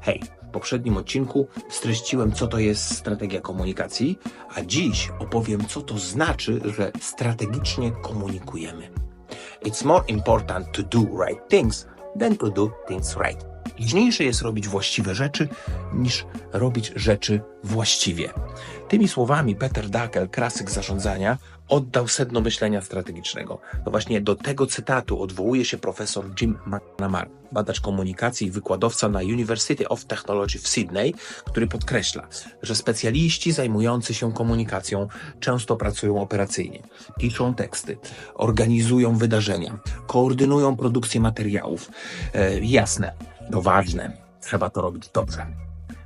Hej, w poprzednim odcinku streściłem, co to jest strategia komunikacji, a dziś opowiem, co to znaczy, że strategicznie komunikujemy. It's more important to do right things than to do things right. Ważniejsze jest robić właściwe rzeczy, niż robić rzeczy właściwie. Tymi słowami Peter Dakel, klasyk zarządzania, oddał sedno myślenia strategicznego. To właśnie do tego cytatu odwołuje się profesor Jim McNamara, badacz komunikacji i wykładowca na University of Technology w Sydney, który podkreśla, że specjaliści zajmujący się komunikacją często pracują operacyjnie, piszą teksty, organizują wydarzenia, koordynują produkcję materiałów. E, jasne, to ważne, trzeba to robić dobrze.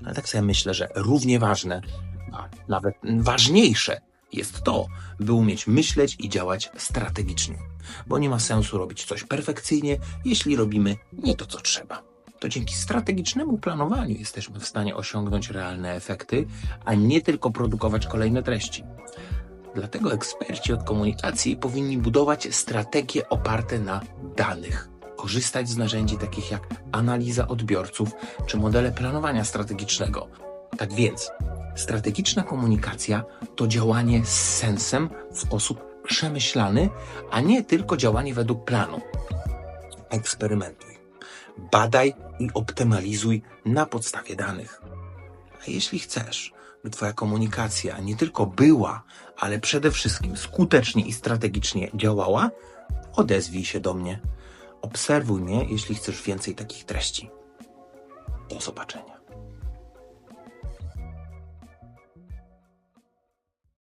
Ale tak sobie myślę, że równie ważne, a nawet ważniejsze jest to, by umieć myśleć i działać strategicznie. Bo nie ma sensu robić coś perfekcyjnie, jeśli robimy nie to, co trzeba. To dzięki strategicznemu planowaniu jesteśmy w stanie osiągnąć realne efekty, a nie tylko produkować kolejne treści. Dlatego eksperci od komunikacji powinni budować strategie oparte na danych. Korzystać z narzędzi takich jak analiza odbiorców czy modele planowania strategicznego. Tak więc, strategiczna komunikacja to działanie z sensem w sposób przemyślany, a nie tylko działanie według planu. Eksperymentuj, badaj i optymalizuj na podstawie danych. A jeśli chcesz, by Twoja komunikacja nie tylko była, ale przede wszystkim skutecznie i strategicznie działała, odezwij się do mnie. Obserwuj mnie, jeśli chcesz więcej takich treści. Do zobaczenia.